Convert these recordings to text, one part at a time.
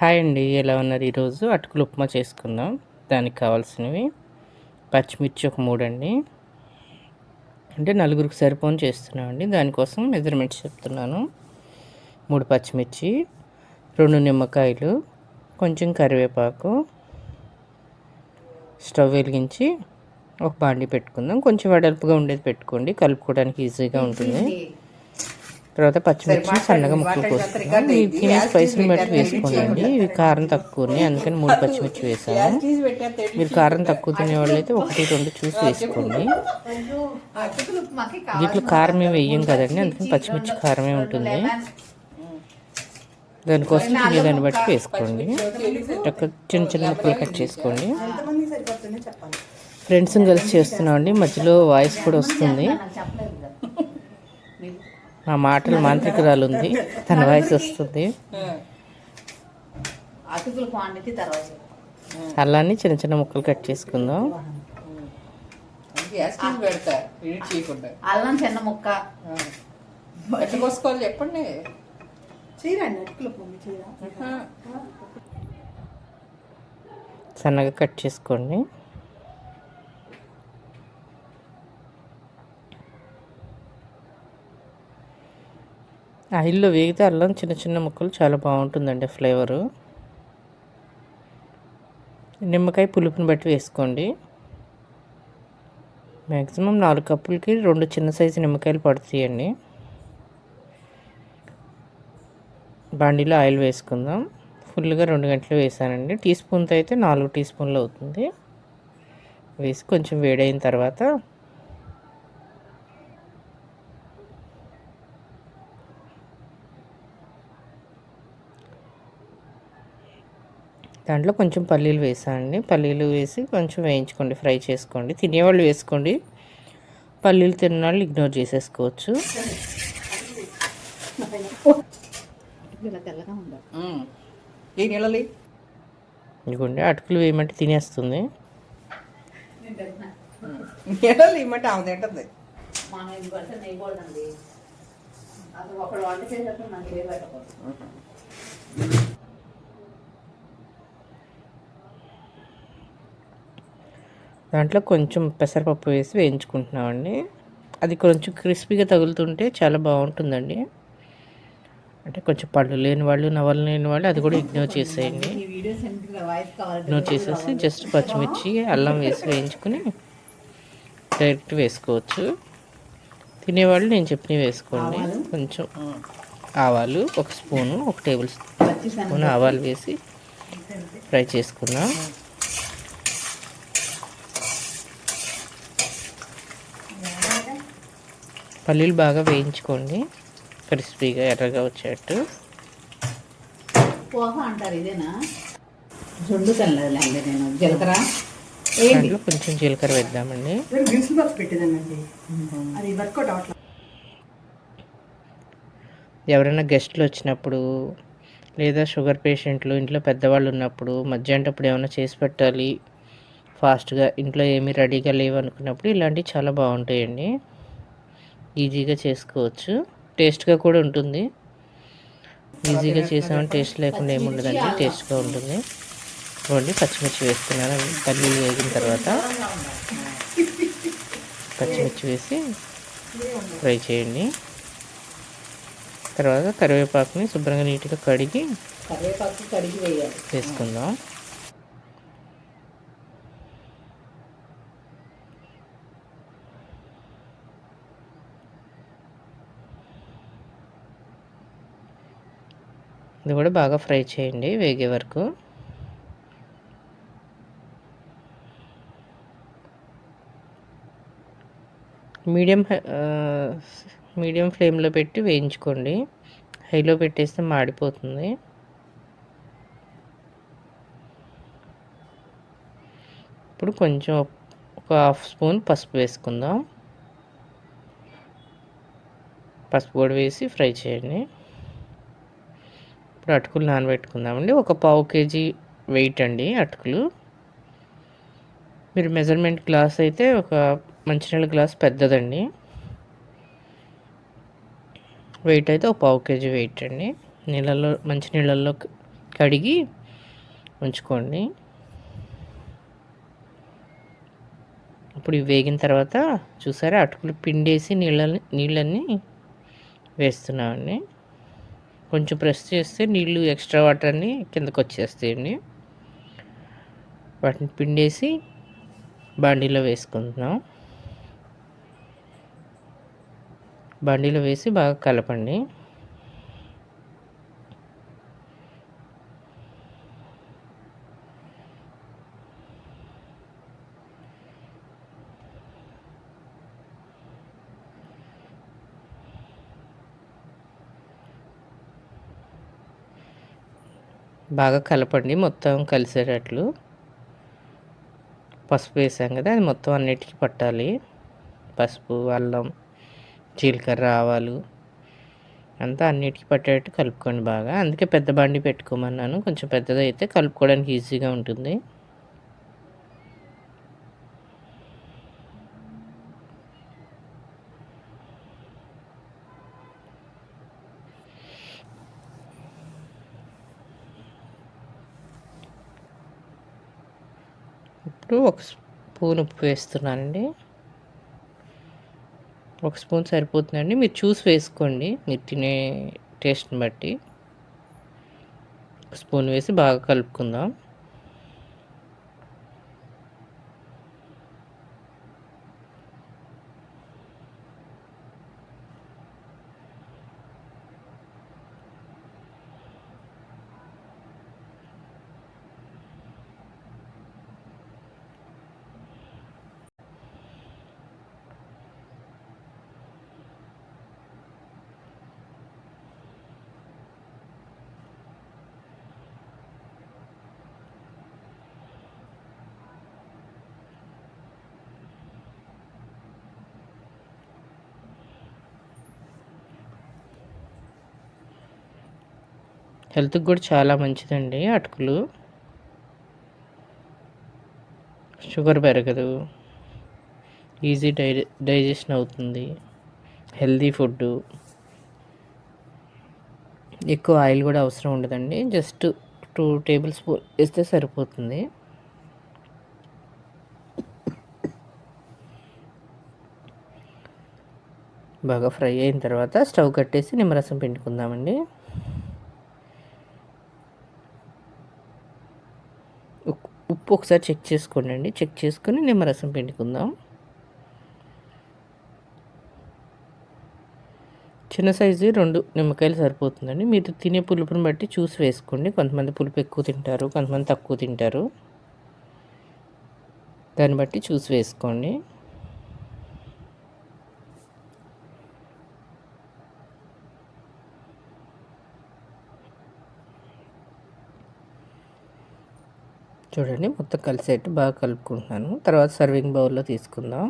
Hi అండి ఎలా ఉన్నారు? ఈరోజు అటుకులు ఉప్మా చేసుకుందాం. దానికి కావాల్సినవి పచ్చిమిర్చి ఒక మూడండి అంటే నలుగురికి సరిపోని చేస్తున్నామండి దానికోసం మెజర్మెంట్స్ చెప్తున్నాను. మూడు పచ్చిమిర్చి రెండు నిమ్మకాయలు కొంచెం కరివేపాకు స్టవ్ వెలిగించి ఒక బాండి పెట్టుకుందాం. కొంచెం వెడల్పుగా ఉండేది పెట్టుకోండి. కలుపుకోవడానికి ఈజీగా ఉంటుంది. తర్వాత పచ్చిమిర్చి సన్నగా ముక్కలు కోసుకున్నాం తినే స్పైస్ని బట్టి వేసుకోండి ఇవి కారం తక్కువని అందుకని మూడు పచ్చిమిర్చి వేసాము మీరు కారం తక్కువ తినేవాళ్ళు అయితే ఒకటి రెండు చూసి వేసుకోండి. దీంట్లో కారం ఏమి వేయం కదండి. అందుకని పచ్చిమిర్చి కారమే ఉంటుంది. దానికోసం తినేదాన్ని బట్టి వేసుకోండి. చిన్న చిన్న ముక్కలు కట్ చేసుకోండి. ఫ్రెండ్స్ని కలిసి చేస్తున్నామండి. మధ్యలో వాయిస్ కూడా వస్తుంది. మా మాటలు మాంత్రికురాలు ఉంది తన వాయిస్ వస్తుంది. అల్లాన్ని చిన్న చిన్న ముక్కలు కట్ చేసుకుందాం. అల్లం చిన్న ముక్క. కోసుకోవాలి చెప్పండి. సన్నగా కట్ చేసుకోండి. ఆయిల్లో వేగితే అల్లం చిన్న చిన్న ముక్కలు చాలా బాగుంటుందండి ఫ్లేవరు. నిమ్మకాయ పులుపుని బట్టి వేసుకోండి. మ్యాక్సిమం నాలుగు కప్పులకి రెండు చిన్న సైజు నిమ్మకాయలు పడుతాయండి. బాండీలో ఆయిల్ వేసుకుందాం. ఫుల్గా రెండు గంటలు వేసానండి. టీ స్పూన్తో అయితే నాలుగు టీ స్పూన్లు అవుతుంది. వేసి కొంచెం వేడైన తర్వాత దాంట్లో కొంచెం పల్లీలు వేసానండి. పల్లీలు వేసి కొంచెం వేయించుకోండి ఫ్రై చేసుకోండి. తినేవాళ్ళు వేసుకోండి. పల్లీలు తిన్నవాళ్ళు ఇగ్నోర్ చేసేసుకోవచ్చు. ఇదిగోండి అటుకులు వేయమంటే తినేస్తుంది. నీళ్ళలి ఇమ్మంటే ఆమె తింటుంది. మనం ఇది పడితే నెయ్యకూడదండి అసలు ఒకళ్ళు వంట చేసేటప్పుడు మనకి పేరు పెట్టకూడదు దాంట్లో కొంచెం పెసరపప్పు వేసి వేయించుకుంటున్నామండి. అది కొంచెం క్రిస్పీగా తగులుతుంటే చాలా బాగుంటుందండి. అంటే కొంచెం పళ్ళు లేని వాళ్ళు నవలు లేని వాళ్ళు అది కూడా ఇగ్నోర్ చేసేయండి. ఇగ్నోర్ చేసేసి జస్ట్ పచ్చిమిర్చి అల్లం వేసి వేయించుకుని డైరెక్ట్ వేసుకోవచ్చు. తినేవాళ్ళు నేను చెప్పినవి వేసుకోండి. కొంచెం ఆవాలు ఒక స్పూను ఒక టేబుల్ స్పూన్ ఆవాలు వేసి ఫ్రై చేసుకున్నాను పల్లీలు బాగా వేయించుకోండి. క్రిస్పీగా ఎర్రగా వచ్చేట్టు. పోహ అంటారు ఇదేనా? జొండు తెల్లలేండి నేను. జీలకర్ర? ఏంటి? దాంట్లో కొంచెం జీలకర్ర వేద్దామండి. ఎవరైనా గెస్ట్లు వచ్చినప్పుడు లేదా షుగర్ పేషెంట్లు ఇంట్లో పెద్దవాళ్ళు ఉన్నప్పుడు మధ్యాహ్నప్పుడు ఏమైనా చేసి పెట్టాలి ఫాస్ట్గా ఇంట్లో ఏమీ రెడీగా లేవు అనుకున్నప్పుడు ఇలాంటివి చాలా బాగుంటాయండి. ఈజీగా చేసుకోవచ్చు. టేస్ట్గా కూడా ఉంటుంది. ఈజీగా చేసామని టేస్ట్ లేకుండా ఏమి ఉండదండి. టేస్ట్గా ఉంటుంది. చూడండి పచ్చిమిర్చి వేస్తున్నాను. పల్లీలు వేగిన తర్వాత పచ్చిమిర్చి వేసి ఫ్రై చేయండి. తర్వాత కరివేపాకుని శుభ్రంగా నీట్గా కడిగి కరివేపాకు కడిగి వేయాలి. వేసుకుందాం. ఇది కూడా బాగా ఫ్రై చేయండి వేగే వరకు. మీడియం మీడియం ఫ్లేమ్లో పెట్టి వేయించుకోండి. హైలో పెట్టేస్తే మాడిపోతుంది. ఇప్పుడు కొంచెం ఒక హాఫ్ స్పూన్ పసుపు వేసుకుందాం. పసుపు కూడా వేసి ఫ్రై చేయండి. ఇప్పుడు అటుకులు నానబెట్టుకుందామండి. ఒక పావు కేజీ వెయిట్ అండి అటుకులు. మీరు మెజర్మెంట్ గ్లాస్ అయితే ఒక మంచినీళ్ళ గ్లాస్ పెద్దదండి. వెయిట్ అయితే ఒక పావు కేజీ వెయిట్ అండి. నీళ్ళల్లో మంచి నీళ్ళల్లో కడిగి ఉంచుకోండి. ఇప్పుడు ఇవి వేగిన తర్వాత చూసారా అటుకులు పిండేసి నీళ్ళని నీళ్ళన్నీ వేస్తున్నామండి. కొంచెం ప్రెస్ చేస్తే నీళ్ళు ఎక్స్ట్రా వాటర్ అన్ని కిందకు వచ్చేస్తాయండి వాటిని పిండేసి బాండీలో వేసుకుంటున్నాం. బాండీలో వేసి బాగా కలపండి. బాగా కలపండి మొత్తం కలిసేటట్లు. పసుపు వేసాం కదా అది మొత్తం అన్నిటికీ పట్టాలి. పసుపు అల్లం జీలకర్ర ఆవాలు అంతా అన్నిటికీ పట్టేటట్టు కలుపుకోండి బాగా. అందుకే పెద్ద బండి పెట్టుకోమన్నాను. కొంచెం పెద్దదైతే కలుపుకోవడానికి ఈజీగా ఉంటుంది. ఇప్పుడు ఒక స్పూన్ ఉప్పు వేస్తున్నానండి. ఒక స్పూన్ సరిపోతుందండి. మీరు చూసి వేసుకోండి. మీరు తినే టేస్ట్ని బట్టి. ఒక స్పూన్ వేసి బాగా కలుపుకుందాం. హెల్త్కి కూడా చాలా మంచిదండి అటుకులు. షుగర్ పెరగదు. ఈజీ డై డైజెషన్ అవుతుంది. హెల్దీ ఫుడ్ ఎక్కువ ఆయిల్ కూడా అవసరం ఉండదండి. జస్ట్ టూ టేబుల్ స్పూన్ వేస్తే సరిపోతుంది. బాగా ఫ్రై అయిన తర్వాత స్టవ్ కట్టేసి నిమ్మరసం పిండుకుందామండి. ఉప్పు ఒకసారి చెక్ చేసుకోండి. అండి చెక్ చేసుకొని నిమ్మరసం పిండుకుందాం. చిన్న సైజు రెండు నిమ్మకాయలు సరిపోతుందండి. మీరు తినే పులుపుని బట్టి చూసి వేసుకోండి. కొంతమంది పులుపు ఎక్కువ తింటారు కొంతమంది తక్కువ తింటారు. దాన్ని బట్టి చూసి వేసుకోండి. చూడండి మొత్తం కలిసేట్టు బాగా కలుపుకుంటున్నాను. తర్వాత సర్వింగ్ బౌల్లో తీసుకుందాం.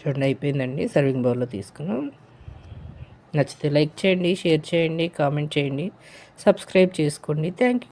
చూడండి అయిపోయిందండి. సర్వింగ్ బౌల్లో తీసుకున్నాం. నచ్చితే లైక్ చేయండి షేర్ చేయండి కామెంట్ చేయండి. సబ్స్క్రైబ్ చేసుకోండి. Thank you.